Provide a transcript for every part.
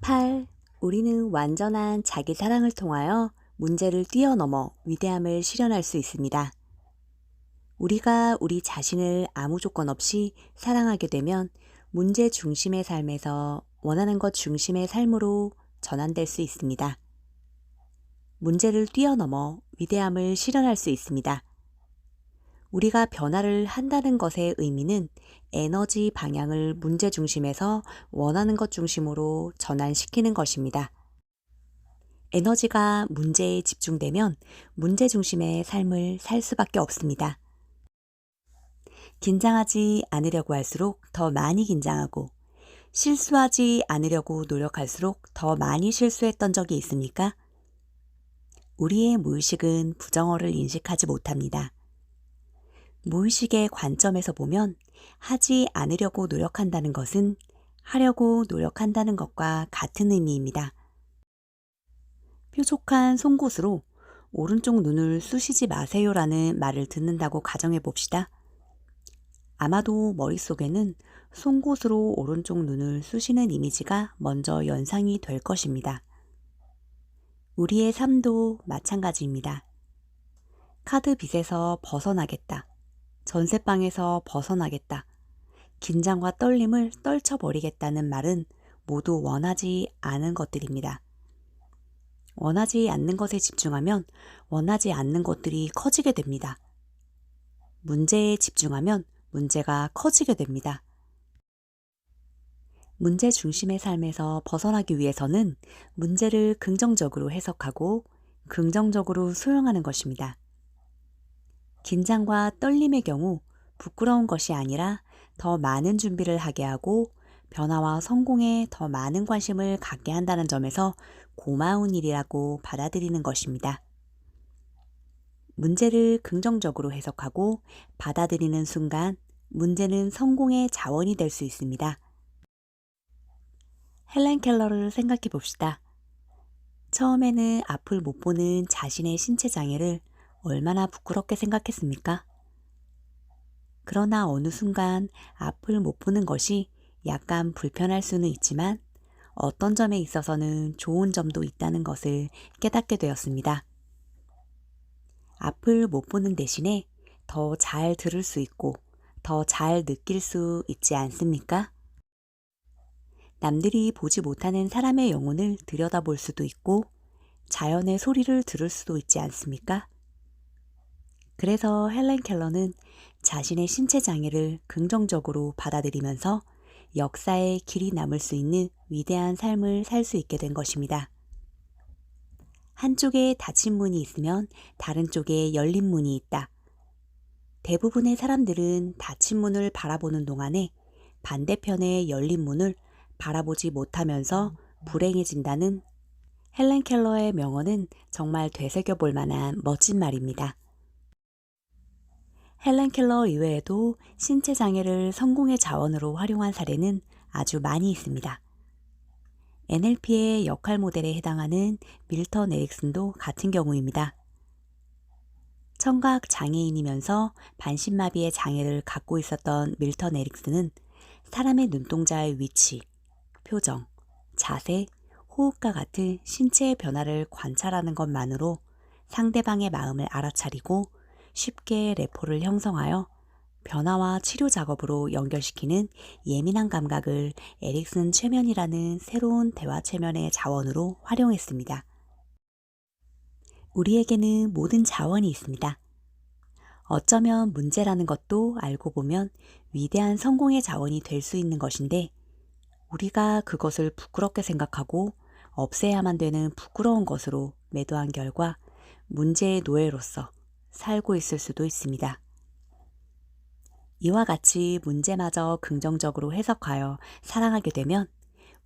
8. 우리는 완전한 자기 사랑을 통하여 문제를 뛰어넘어 위대함을 실현할 수 있습니다. 우리가 우리 자신을 아무 조건 없이 사랑하게 되면 문제 중심의 삶에서 원하는 것 중심의 삶으로 전환될 수 있습니다. 문제를 뛰어넘어 위대함을 실현할 수 있습니다. 우리가 변화를 한다는 것의 의미는 에너지 방향을 문제 중심에서 원하는 것 중심으로 전환시키는 것입니다. 에너지가 문제에 집중되면 문제 중심의 삶을 살 수밖에 없습니다. 긴장하지 않으려고 할수록 더 많이 긴장하고 실수하지 않으려고 노력할수록 더 많이 실수했던 적이 있습니까? 우리의 무의식은 부정어를 인식하지 못합니다. 무의식의 관점에서 보면 하지 않으려고 노력한다는 것은 하려고 노력한다는 것과 같은 의미입니다. 뾰족한 송곳으로 오른쪽 눈을 쑤시지 마세요라는 말을 듣는다고 가정해 봅시다. 아마도 머릿속에는 송곳으로 오른쪽 눈을 쑤시는 이미지가 먼저 연상이 될 것입니다. 우리의 삶도 마찬가지입니다. 카드 빚에서 벗어나겠다. 전세방에서 벗어나겠다. 긴장과 떨림을 떨쳐버리겠다는 말은 모두 원하지 않은 것들입니다. 원하지 않는 것에 집중하면 원하지 않는 것들이 커지게 됩니다. 문제에 집중하면 문제가 커지게 됩니다. 문제 중심의 삶에서 벗어나기 위해서는 문제를 긍정적으로 해석하고 긍정적으로 수용하는 것입니다. 긴장과 떨림의 경우 부끄러운 것이 아니라 더 많은 준비를 하게 하고 변화와 성공에 더 많은 관심을 갖게 한다는 점에서 고마운 일이라고 받아들이는 것입니다. 문제를 긍정적으로 해석하고 받아들이는 순간 문제는 성공의 자원이 될 수 있습니다. 헬렌 켈러를 생각해 봅시다. 처음에는 앞을 못 보는 자신의 신체 장애를 얼마나 부끄럽게 생각했습니까? 그러나 어느 순간 앞을 못 보는 것이 약간 불편할 수는 있지만 어떤 점에 있어서는 좋은 점도 있다는 것을 깨닫게 되었습니다. 앞을 못 보는 대신에 더 잘 들을 수 있고 더 잘 느낄 수 있지 않습니까? 남들이 보지 못하는 사람의 영혼을 들여다볼 수도 있고 자연의 소리를 들을 수도 있지 않습니까? 그래서 헬렌 켈러는 자신의 신체 장애를 긍정적으로 받아들이면서 역사에 길이 남을 수 있는 위대한 삶을 살 수 있게 된 것입니다. 한쪽에 닫힌 문이 있으면 다른 쪽에 열린 문이 있다. 대부분의 사람들은 닫힌 문을 바라보는 동안에 반대편의 열린 문을 바라보지 못하면서 불행해진다는 헬렌 켈러의 명언은 정말 되새겨 볼 만한 멋진 말입니다. 헬렌 켈러 이외에도 신체 장애를 성공의 자원으로 활용한 사례는 아주 많이 있습니다. NLP의 역할 모델에 해당하는 밀턴 에릭슨도 같은 경우입니다. 청각 장애인이면서 반신마비의 장애를 갖고 있었던 밀턴 에릭슨은 사람의 눈동자의 위치, 표정, 자세, 호흡과 같은 신체의 변화를 관찰하는 것만으로 상대방의 마음을 알아차리고 쉽게 레포를 형성하여 변화와 치료 작업으로 연결시키는 예민한 감각을 에릭슨 최면이라는 새로운 대화 최면의 자원으로 활용했습니다. 우리에게는 모든 자원이 있습니다. 어쩌면 문제라는 것도 알고 보면 위대한 성공의 자원이 될 수 있는 것인데 우리가 그것을 부끄럽게 생각하고 없애야만 되는 부끄러운 것으로 매도한 결과 문제의 노예로서 살고 있을 수도 있습니다. 이와 같이 문제마저 긍정적으로 해석하여 사랑하게 되면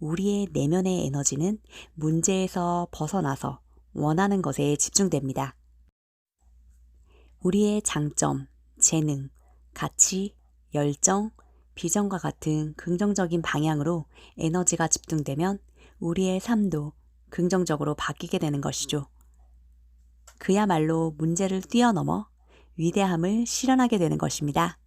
우리의 내면의 에너지는 문제에서 벗어나서 원하는 것에 집중됩니다. 우리의 장점, 재능, 가치, 열정, 비전과 같은 긍정적인 방향으로 에너지가 집중되면 우리의 삶도 긍정적으로 바뀌게 되는 것이죠. 그야말로 문제를 뛰어넘어 위대함을 실현하게 되는 것입니다.